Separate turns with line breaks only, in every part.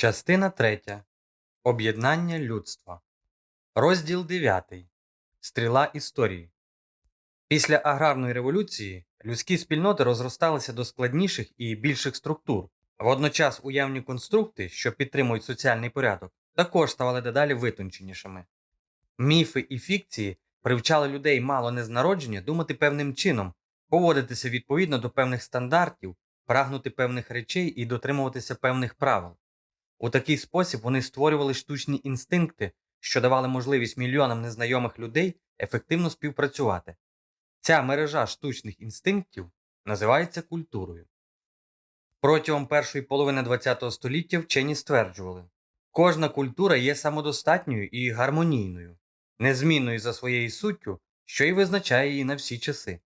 Частина 3. Об'єднання людства. Розділ 9. Стріла історії. Після аграрної революції людські спільноти розросталися до складніших і більших структур. Водночас уявні конструкти, що підтримують соціальний порядок, також ставали дедалі витонченішими. Міфи і фікції привчали людей мало не з народження думати певним чином, поводитися відповідно до певних стандартів, прагнути певних речей і дотримуватися певних правил. У такий спосіб вони створювали штучні інстинкти, що давали можливість мільйонам незнайомих людей ефективно співпрацювати. Ця мережа штучних інстинктів називається культурою. Протягом першої половини ХХ століття вчені стверджували, кожна культура є самодостатньою і гармонійною, незмінною за своєю суттю, що й визначає її на всі часи.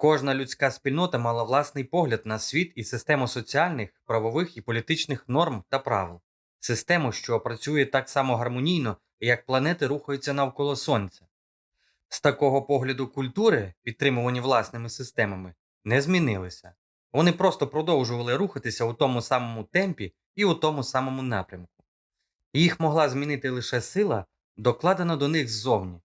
Кожна людська спільнота мала власний погляд на світ і систему соціальних, правових і політичних норм та правил, систему, що працює так само гармонійно, як планети рухаються навколо Сонця. З такого погляду культури, підтримувані власними системами, не змінилися. Вони просто продовжували рухатися у тому самому темпі і у тому самому напрямку. Їх могла змінити лише сила, докладена до них ззовні.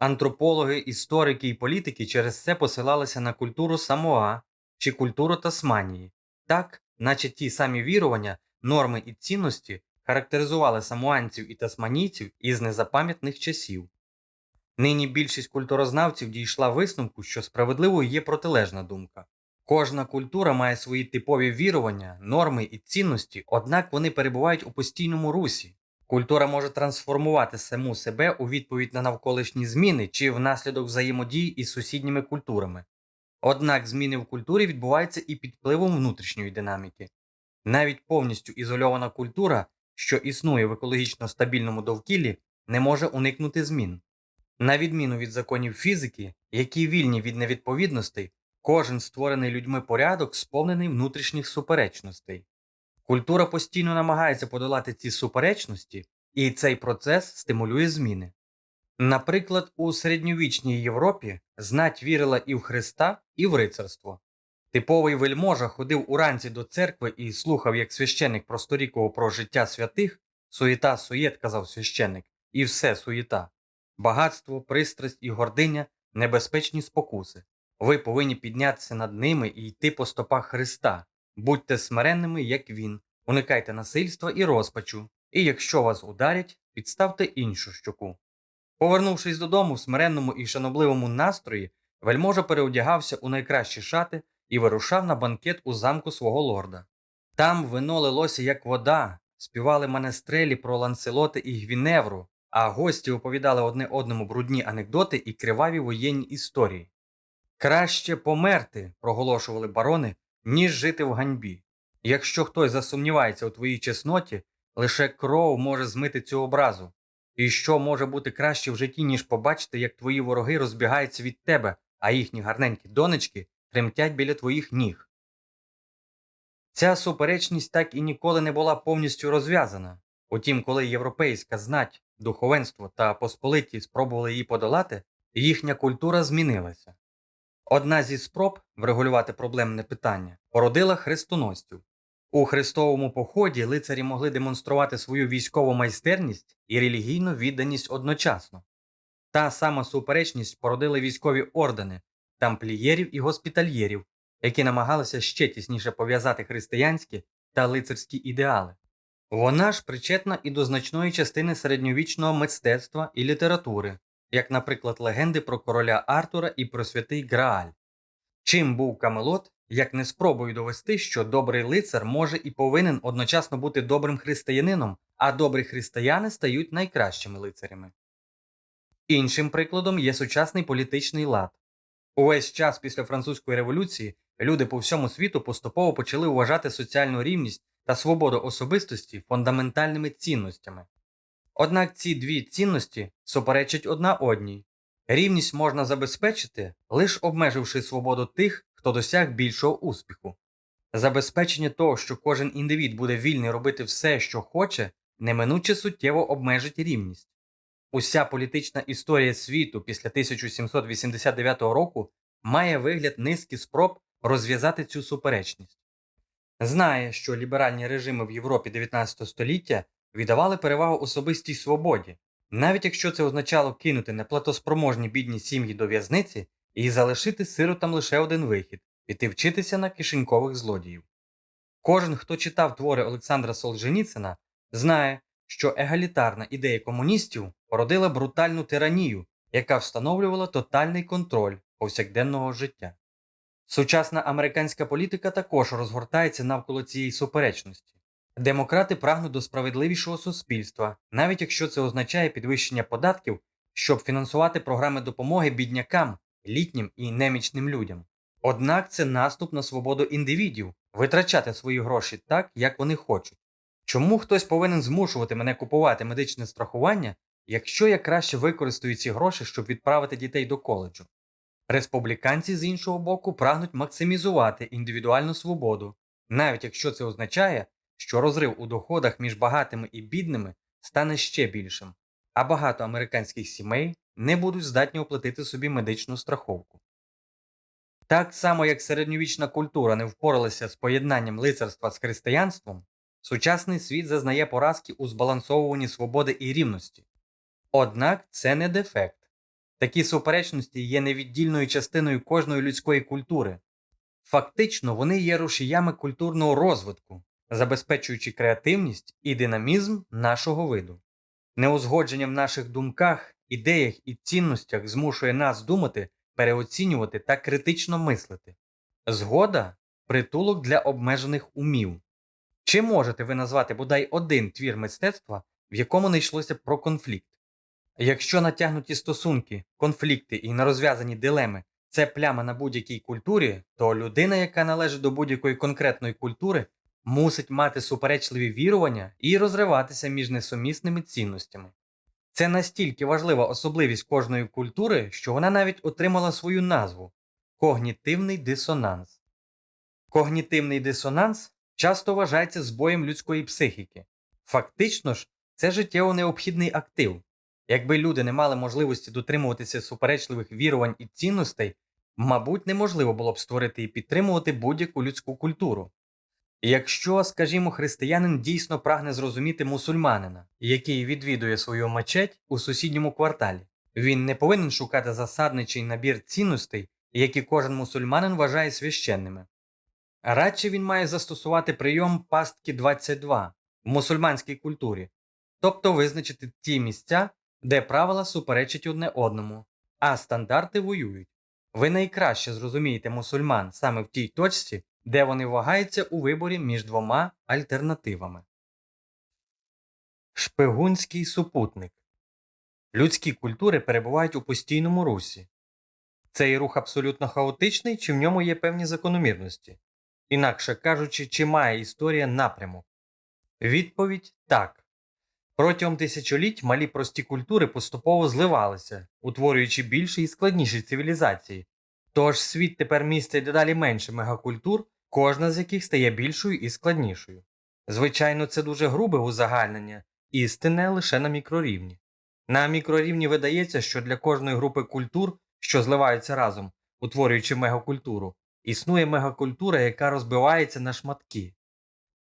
Антропологи, історики і політики через це посилалися на культуру Самоа чи культуру Тасманії, так, наче ті самі вірування, норми і цінності характеризували самоанців і тасманійців із незапам'ятних часів. Нині більшість культурознавців дійшла висновку, що справедливою є протилежна думка. Кожна культура має свої типові вірування, норми і цінності, однак вони перебувають у постійному русі. Культура може трансформувати саму себе у відповідь на навколишні зміни чи внаслідок взаємодії із сусідніми культурами. Однак зміни в культурі відбуваються і під впливом внутрішньої динаміки. Навіть повністю ізольована культура, що існує в екологічно стабільному довкіллі, не може уникнути змін. На відміну від законів фізики, які вільні від невідповідностей, кожен створений людьми порядок сповнений внутрішніх суперечностей. Культура постійно намагається подолати ці суперечності, і цей процес стимулює зміни. Наприклад, у середньовічній Європі знать вірила і в Христа, і в рицарство. Типовий вельможа ходив уранці до церкви і слухав, як священник просторікував про життя святих, суєта суєт, казав священник, і все суєта. Багатство, пристрасть і гординя небезпечні спокуси. Ви повинні піднятися над ними і йти по стопах Христа. Будьте смиренними, як він, уникайте насильства і розпачу, і якщо вас ударять, підставте іншу щоку. Повернувшись додому в смиренному і шанобливому настрої, вельможа переодягався у найкращі шати і вирушав на банкет у замку свого лорда. Там вино лилося, як вода, співали манестрелі про ланцелоти і гвіневру, а гості оповідали одне одному брудні анекдоти і криваві воєнні історії. Краще померти, проголошували барони, ніж жити в ганьбі. Якщо хтось засумнівається у твоїй чесноті, лише кров може змити цю образу. І що може бути краще в житті, ніж побачити, як твої вороги розбігаються від тебе, а їхні гарненькі донечки тремтять біля твоїх ніг. Ця суперечність так і ніколи не була повністю розв'язана. Утім, коли європейська знать, духовенство та посполиті спробували її подолати, їхня культура змінилася. Одна зі спроб врегулювати проблемне питання породила хрестоносців. У хрестовому поході лицарі могли демонструвати свою військову майстерність і релігійну відданість одночасно. Та сама суперечність породили військові ордени, тамплієрів і госпітальєрів, які намагалися ще тісніше пов'язати християнські та лицарські ідеали. Вона ж причетна і до значної частини середньовічного мистецтва і літератури, як, наприклад, легенди про короля Артура і про святий Грааль. Чим був Камелот, як не спробую довести, що добрий лицар може і повинен одночасно бути добрим християнином, а добрі християни стають найкращими лицарями. Іншим прикладом є сучасний політичний лад. Увесь час після французької революції люди по всьому світу поступово почали вважати соціальну рівність та свободу особистості фундаментальними цінностями. Однак ці дві цінності суперечать одна одній. Рівність можна забезпечити, лише обмеживши свободу тих, хто досяг більшого успіху. Забезпечення того, що кожен індивід буде вільний робити все, що хоче, неминуче суттєво обмежить рівність. Уся політична історія світу після 1789 року має вигляд низки спроб розв'язати цю суперечність. знає, що ліберальні режими в Європі 19 століття віддавали перевагу особистій свободі, навіть якщо це означало кинути неплатоспроможні бідні сім'ї до в'язниці і залишити сиротам лише один вихід піти вчитися на кишенькових злодіїв. Кожен, хто читав твори Олександра Солженіцина, знає, що егалітарна ідея комуністів породила брутальну тиранію, яка встановлювала тотальний контроль повсякденного життя. Сучасна американська політика також розгортається навколо цієї суперечності. Демократи прагнуть до справедливішого суспільства, навіть якщо це означає підвищення податків, щоб фінансувати програми допомоги біднякам, літнім і немічним людям. Однак це наступ на свободу індивідів витрачати свої гроші так, як вони хочуть. Чому хтось повинен змушувати мене купувати медичне страхування, якщо я краще використаю ці гроші, щоб відправити дітей до коледжу? Республіканці з іншого боку прагнуть максимізувати індивідуальну свободу, навіть якщо це означає, що розрив у доходах між багатими і бідними стане ще більшим, а багато американських сімей не будуть здатні оплатити собі медичну страховку. Так само, як середньовічна культура не впоралася з поєднанням лицарства з християнством, сучасний світ зазнає поразки у збалансовуванні свободи і рівності. Однак це не дефект. Такі суперечності є невіддільною частиною кожної людської культури. Фактично, вони є рушіями культурного розвитку, забезпечуючи креативність і динамізм нашого виду. Неузгодження в наших думках, ідеях і цінностях змушує нас думати, переоцінювати та критично мислити. Згода притулок для обмежених умів. Чи можете ви назвати бодай один твір мистецтва, в якому не йшлося про конфлікт? Якщо натягнуті стосунки, конфлікти і нерозв'язані дилеми це пляма на будь-якій культурі, то людина, яка належить до будь-якої конкретної культури, мусить мати суперечливі вірування і розриватися між несумісними цінностями. Це настільки важлива особливість кожної культури, що вона навіть отримала свою назву когнітивний дисонанс. Когнітивний дисонанс часто вважається збоєм людської психіки. Фактично ж, це життєво необхідний актив. Якби люди не мали можливості дотримуватися суперечливих вірувань і цінностей, мабуть, неможливо було б створити і підтримувати будь-яку людську культуру. Якщо, скажімо, християнин дійсно прагне зрозуміти мусульманина, який відвідує свою мечеть у сусідньому кварталі, він не повинен шукати засадничий набір цінностей, які кожен мусульманин вважає священними. Радше він має застосувати прийом пастки 22 в мусульманській культурі, тобто визначити ті місця, де правила суперечать одне одному, а стандарти воюють. Ви найкраще зрозумієте мусульман саме в тій точці, де вони вагаються у виборі між двома альтернативами. Шпигунський супутник Людські культури перебувають у постійному русі. Цей рух абсолютно хаотичний, чи в ньому є певні закономірності? Інакше кажучи, чи має історія напрямок? Відповідь так. Протягом тисячоліть малі прості культури поступово зливалися, утворюючи більші і складніші цивілізації. Тож світ тепер містить дедалі менше мегакультур, кожна з яких стає більшою і складнішою. Звичайно, це дуже грубе узагальнення, істинне лише на мікрорівні. На мікрорівні видається, що для кожної групи культур, що зливаються разом, утворюючи мегакультуру, існує мегакультура, яка розбивається на шматки.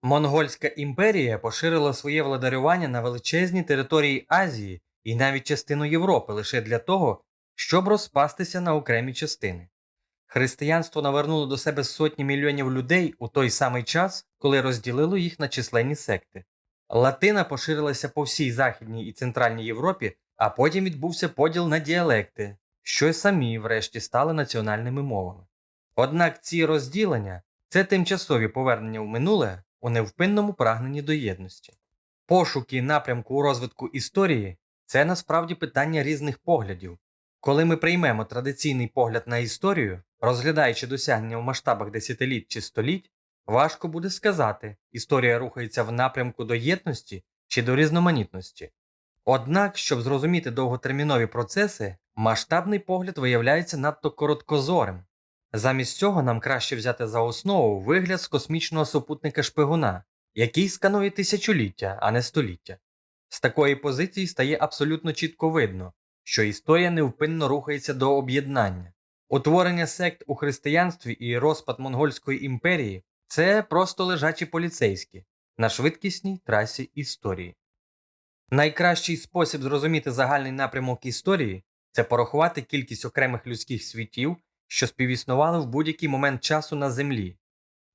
Монгольська імперія поширила своє владарювання на величезні території Азії і навіть частину Європи лише для того, щоб розпастися на окремі частини. Християнство навернуло до себе сотні мільйонів людей у той самий час, коли розділило їх на численні секти. Латина поширилася по всій Західній і Центральній Європі, а потім відбувся поділ на діалекти, що й самі, врешті, стали національними мовами. Однак ці розділення це тимчасові повернення в минуле у невпинному прагненні до єдності. Пошуки напрямку у розвитку історії це насправді питання різних поглядів. Коли ми приймемо традиційний погляд на історію, розглядаючи досягнення в масштабах десятиліть чи століть, важко буде сказати, історія рухається в напрямку до єдності чи до різноманітності. Однак, щоб зрозуміти довготермінові процеси, масштабний погляд виявляється надто короткозорим. Замість цього нам краще взяти за основу вигляд з космічного супутника шпигуна, який сканує тисячоліття, а не століття. З такої позиції стає абсолютно чітко видно, що історія невпинно рухається до об'єднання. Утворення сект у християнстві і розпад Монгольської імперії це просто лежачі поліцейські на швидкісній трасі історії. Найкращий спосіб зрозуміти загальний напрямок історії це порахувати кількість окремих людських світів, що співіснували в будь-який момент часу на Землі.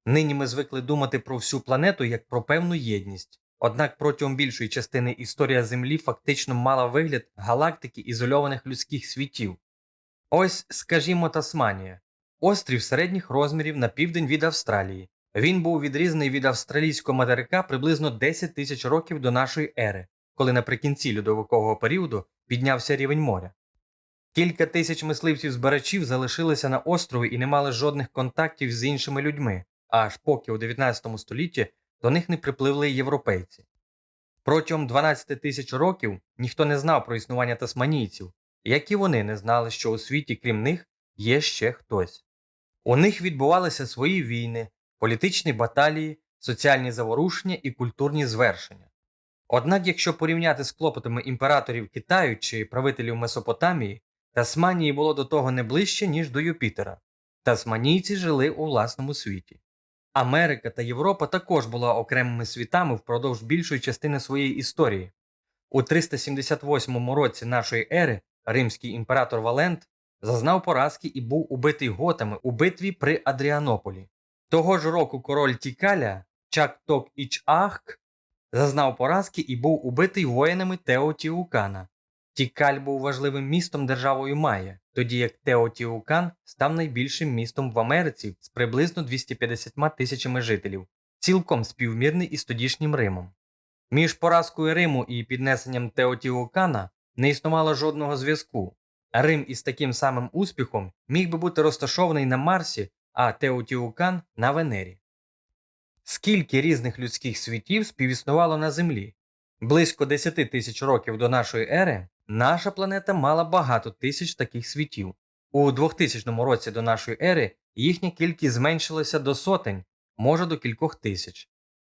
Нині ми звикли думати про всю планету як про певну єдність, однак протягом більшої частини історія Землі фактично мала вигляд галактики ізольованих людських світів. Ось, скажімо, Тасманія острів середніх розмірів на південь від Австралії. Він був відрізаний від австралійського материка приблизно 10 тисяч років до нашої ери, коли наприкінці льодовикового періоду піднявся рівень моря. Кілька тисяч мисливців збирачів залишилися на острові і не мали жодних контактів з іншими людьми, аж поки у 19 столітті до них не припливли європейці. Протягом 12 тисяч років ніхто не знав про існування тасманійців, як і вони не знали, що у світі, крім них, є ще хтось. У них відбувалися свої війни, політичні баталії, соціальні заворушення і культурні звершення. Однак, якщо порівняти з клопотами імператорів Китаю чи правителів Месопотамії, Тасманії було до того не ближче, ніж до Юпітера. Тасманійці жили у власному світі. Америка та Європа також була окремими світами впродовж більшої частини своєї історії. У 378 році нашої ери римський імператор Валент зазнав поразки і був убитий готами у битві при Адріанополі. Того ж року король Тікаля Чак-Ток Іч-Ахк зазнав поразки і був убитий воїнами Теотіукана. Тікаль був важливим містом державою Майя, тоді як Теотіукан став найбільшим містом в Америці з приблизно 250 тисячами жителів, цілком співмірний із тодішнім Римом. Між поразкою Риму і піднесенням Теотіукана не існувало жодного зв'язку. Рим із таким самим успіхом міг би бути розташований на Марсі, а Теотіукан на Венері. Скільки різних людських світів співіснувало на Землі? Близько 10 тисяч років до нашої ери наша планета мала багато тисяч таких світів. У 2000 році до нашої ери їхня кількість зменшилася до сотень, може до кількох тисяч.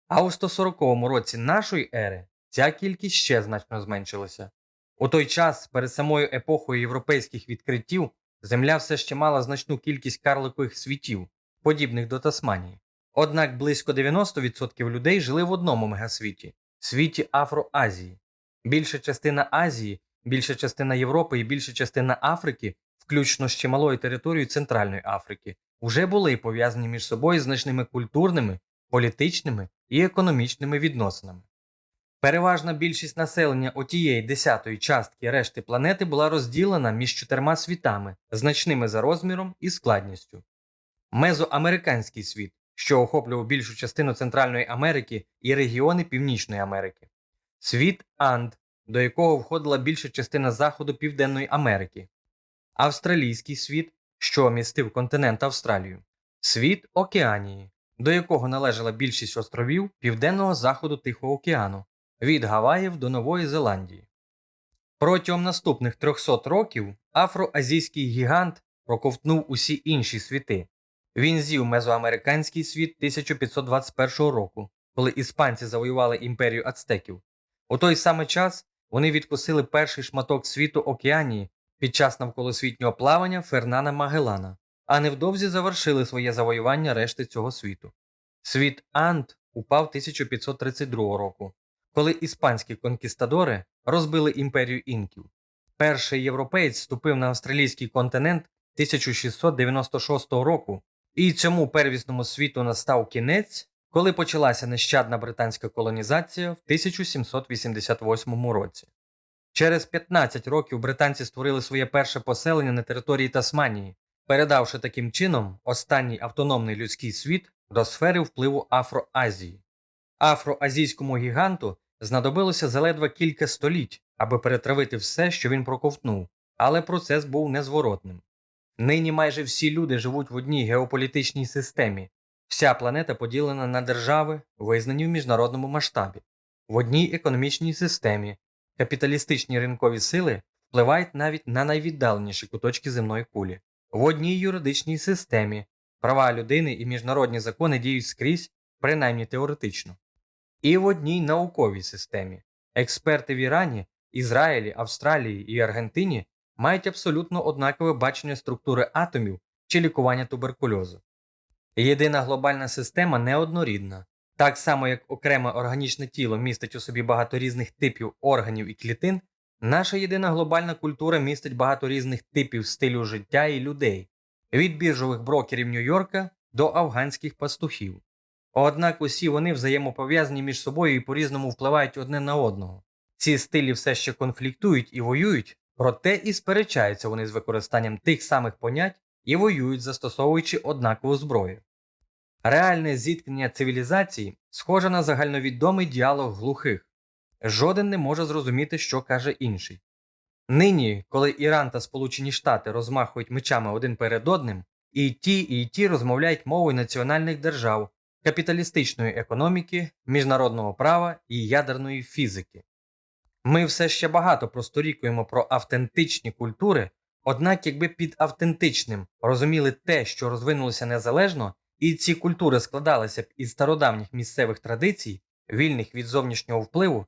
А у 140 році нашої ери ця кількість ще значно зменшилася. У той час, перед самою епохою європейських відкриттів, Земля все ще мала значну кількість карликових світів, подібних до Тасманії. Однак близько 90% людей жили в одному мегасвіті світі Афроазії. Більша частина Азії, більша частина Європи і більша частина Африки, включно з чималою територією Центральної Африки, вже були пов'язані між собою значними культурними, політичними і економічними відносинами. Переважна більшість населення отієї десятої частки решти планети була розділена між чотирма світами, значними за розміром і складністю. Мезоамериканський світ, що охоплював більшу частину Центральної Америки і регіони Північної Америки, світ Анд, до якого входила більша частина заходу Південної Америки, Австралійський світ, що містив континент Австралію, світ Океанії, до якого належала більшість островів Південного заходу Тихого океану від Гаваїв до Нової Зеландії. Протягом наступних 300 років афроазійський гігант проковтнув усі інші світи. Він з'їв мезоамериканський світ 1521 року, коли іспанці завоювали імперію ацтеків. У той самий час вони відкусили перший шматок світу Океанії під час навколосвітнього плавання Фернана Магеллана, а невдовзі завершили своє завоювання решти цього світу. Світ Ант упав 1532 року, коли іспанські конкістадори розбили імперію інків. Перший європеєць вступив на австралійський континент 1696 року, і цьому первісному світу настав кінець, коли почалася нещадна британська колонізація в 1788 році. Через 15 років британці створили своє перше поселення на території Тасманії, передавши таким чином останній автономний людський світ до сфери впливу Афроазії. Афроазійському гіганту знадобилося заледве кілька століть, аби перетравити все, що він проковтнув, але процес був незворотним. Нині майже всі люди живуть в одній геополітичній системі, вся планета поділена на держави, визнані в міжнародному масштабі, в одній економічній системі. Капіталістичні ринкові сили впливають навіть на найвіддаленіші куточки земної кулі, в одній юридичній системі. Права людини і міжнародні закони діють скрізь, принаймні теоретично, і в одній науковій системі. Експерти в Ірані, Ізраїлі, Австралії і Аргентині мають абсолютно однакове бачення структури атомів чи лікування туберкульозу. Єдина глобальна система неоднорідна. Так само, як окреме органічне тіло містить у собі багато різних типів органів і клітин, наша єдина глобальна культура містить багато різних типів стилю життя і людей, від біржових брокерів Нью-Йорка до афганських пастухів. Однак усі вони взаємопов'язані між собою і по-різному впливають одне на одного. Ці стилі все ще конфліктують і воюють, проте і сперечаються вони з використанням тих самих понять і воюють, застосовуючи однакову зброю. Реальне зіткнення цивілізацій схоже на загальновідомий діалог глухих. Жоден не може зрозуміти, що каже інший. Нині, коли Іран та Сполучені Штати розмахують мечами один перед одним, і ті, і ті розмовляють мовою національних держав, капіталістичної економіки, міжнародного права і ядерної фізики. Ми все ще багато просторікуємо про автентичні культури, однак, якби під автентичним розуміли те, що розвинулося незалежно, і ці культури складалися б із стародавніх місцевих традицій, вільних від зовнішнього впливу,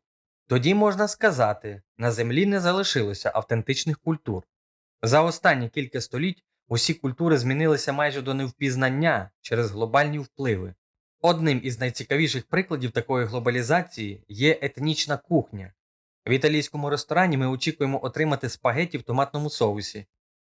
тоді можна сказати, на землі не залишилося автентичних культур. За останні кілька століть усі культури змінилися майже до невпізнання через глобальні впливи. Одним із найцікавіших прикладів такої глобалізації є етнічна кухня. В італійському ресторані ми очікуємо отримати спагеті в томатному соусі.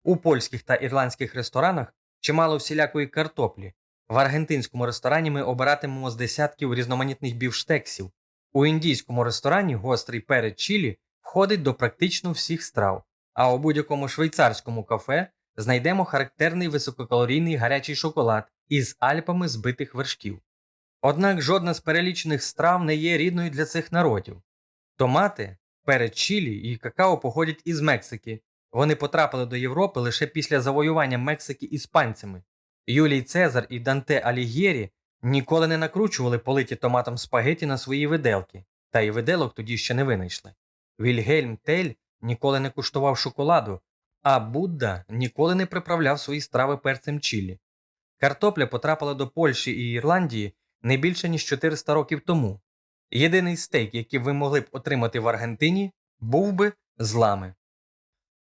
У польських та ірландських ресторанах чимало всілякої картоплі. В аргентинському ресторані ми обиратимемо з десятків різноманітних бівштексів. У індійському ресторані гострий перець чилі входить до практично всіх страв, а у будь-якому швейцарському кафе знайдемо характерний висококалорійний гарячий шоколад із альпами збитих вершків. Однак жодна з перелічених страв не є рідною для цих народів. Томати, перець чилі і какао походять із Мексики. Вони потрапили до Європи лише після завоювання Мексики іспанцями. Юлій Цезар і Данте Алігєрі ніколи не накручували политі томатом спагеті на свої виделки, та й виделок тоді ще не винайшли. Вільгельм Тель ніколи не куштував шоколаду, а Будда ніколи не приправляв свої страви перцем чилі. Картопля потрапила до Польщі і Ірландії не більше ніж 400 років тому. Єдиний стейк, який ви могли б отримати в Аргентині, був би з лами.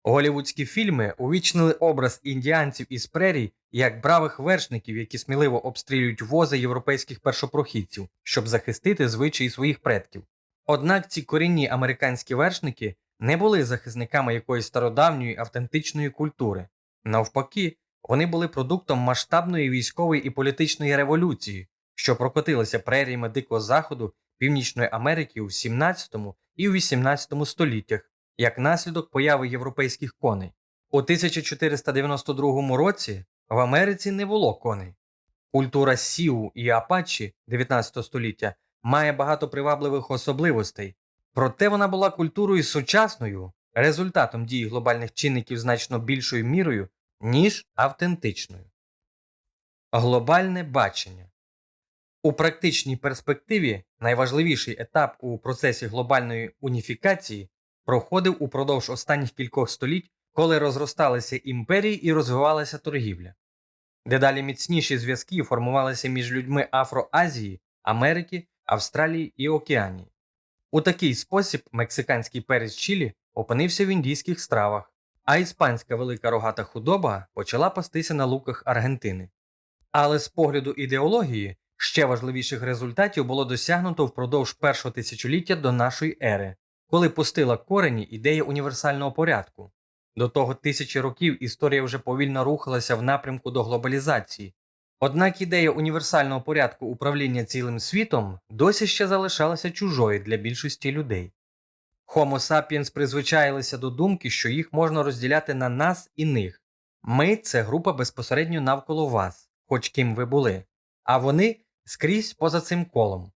Голівудські фільми увічнили образ індіанців із прерій як бравих вершників, які сміливо обстрілюють вози європейських першопрохідців, щоб захистити звичаї своїх предків. Однак ці корінні американські вершники не були захисниками якоїсь стародавньої автентичної культури. Навпаки, вони були продуктом масштабної військової і політичної революції, що прокотилися преріями Дикого Заходу Північної Америки у 17 і у 18 століттях як наслідок появи європейських коней. У 1492 році в Америці не було коней. Культура Сіу і Апачі 19 століття має багато привабливих особливостей, проте вона була культурою сучасною, результатом дії глобальних чинників значно більшою мірою, ніж автентичною. Глобальне бачення у практичній перспективі найважливіший етап у процесі глобальної уніфікації проходив упродовж останніх кількох століть, коли розросталися імперії і розвивалася торгівля. Дедалі міцніші зв'язки формувалися між людьми Афроазії, Америки, Австралії і Океанії. У такий спосіб мексиканський перець чилі опинився в індійських стравах, а іспанська велика рогата худоба почала пастися на луках Аргентини. Але з погляду ідеології ще важливіших результатів було досягнуто впродовж першого тисячоліття до нашої ери, коли пустила корені ідея універсального порядку. До того тисячі років історія вже повільно рухалася в напрямку до глобалізації. Однак ідея універсального порядку управління цілим світом досі ще залишалася чужою для більшості людей. Homo sapiens призвичаїлися до думки, що їх можна розділяти на нас і них. Ми це група безпосередньо навколо вас, хоч ким ви були, а вони скрізь поза цим колом.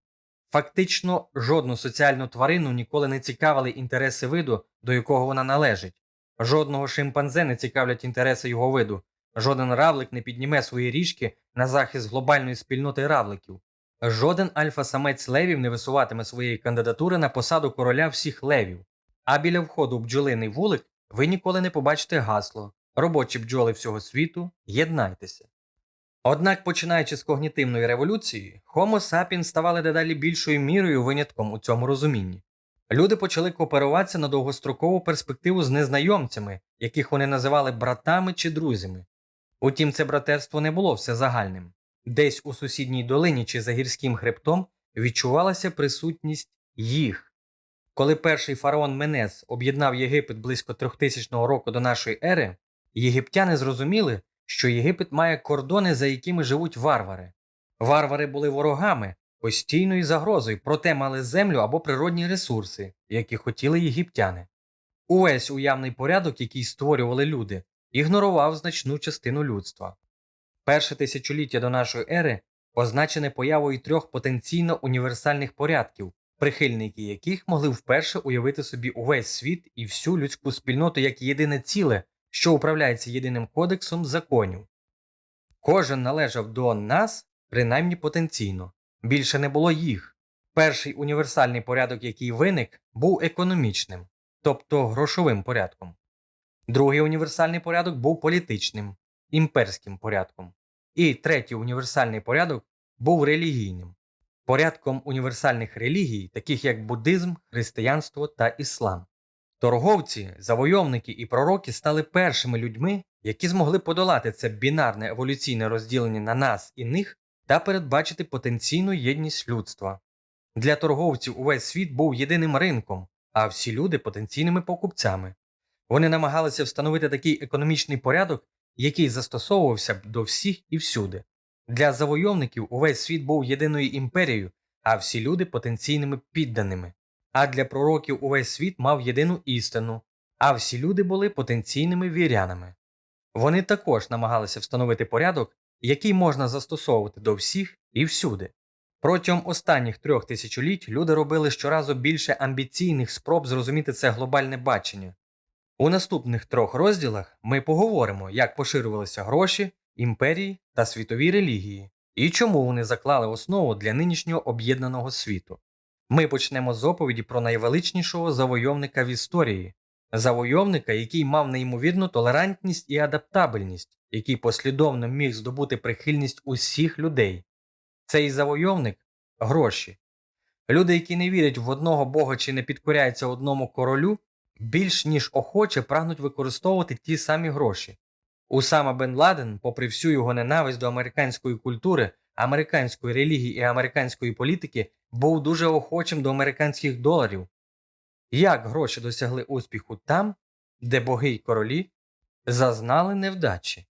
Фактично, жодну соціальну тварину ніколи не цікавили інтереси виду, до якого вона належить. Жодного шимпанзе не цікавлять інтереси його виду, жоден равлик не підніме свої ріжки на захист глобальної спільноти равликів. Жоден альфа-самець левів не висуватиме своєї кандидатури на посаду короля всіх левів. А біля входу в бджолиний вулик ви ніколи не побачите гасло робочі бджоли всього світу, єднайтеся. Однак, починаючи з когнітивної революції, Homo sapiens ставали дедалі більшою мірою винятком у цьому розумінні. Люди почали кооперуватися на довгострокову перспективу з незнайомцями, яких вони називали братами чи друзями. Утім, це братерство не було всезагальним. Десь у сусідній долині чи за гірським хребтом відчувалася присутність їх. Коли перший фараон Менес об'єднав Єгипет близько 3000 року до нашої ери, єгиптяни зрозуміли, що Єгипет має кордони, за якими живуть варвари. Варвари були ворогами, постійною загрозою, проте мали землю або природні ресурси, які хотіли єгиптяни. Увесь уявний порядок, який створювали люди, ігнорував значну частину людства. Перше тисячоліття до нашої ери позначене появою трьох потенційно універсальних порядків, прихильники яких могли вперше уявити собі увесь світ і всю людську спільноту як єдине ціле, що управляється єдиним кодексом законів. Кожен належав до нас, принаймні потенційно, більше не було їх. Перший універсальний порядок, який виник, був економічним, тобто грошовим порядком. Другий універсальний порядок був політичним, імперським порядком. І третій універсальний порядок був релігійним, порядком універсальних релігій, таких як буддизм, християнство та іслам. Торговці, завойовники і пророки стали першими людьми, які змогли подолати це бінарне еволюційне розділення на нас і них та передбачити потенційну єдність людства. Для торговців увесь світ був єдиним ринком, а всі люди потенційними покупцями. Вони намагалися встановити такий економічний порядок, який застосовувався б до всіх і всюди. Для завойовників увесь світ був єдиною імперією, а всі люди потенційними підданими. А для пророків увесь світ мав єдину істину, а всі люди були потенційними вірянами. Вони також намагалися встановити порядок, який можна застосовувати до всіх і всюди. Протягом останніх трьох тисячоліть люди робили щоразу більше амбіційних спроб зрозуміти це глобальне бачення. У наступних трьох розділах ми поговоримо, як поширювалися гроші, імперії та світові релігії, і чому вони заклали основу для нинішнього об'єднаного світу. Ми почнемо з оповіді про найвеличнішого завойовника в історії, завойовника, який мав неймовірну толерантність і адаптабельність, який послідовно міг здобути прихильність усіх людей. Цей завойовник гроші. Люди, які не вірять в одного бога чи не підкоряються одному королю, більш ніж охоче прагнуть використовувати ті самі гроші. Усама Бен Ладен, попри всю його ненависть до американської культури, американської релігії і американської політики, був дуже охочим до американських доларів. Як гроші досягли успіху там, де боги й королі зазнали невдачі?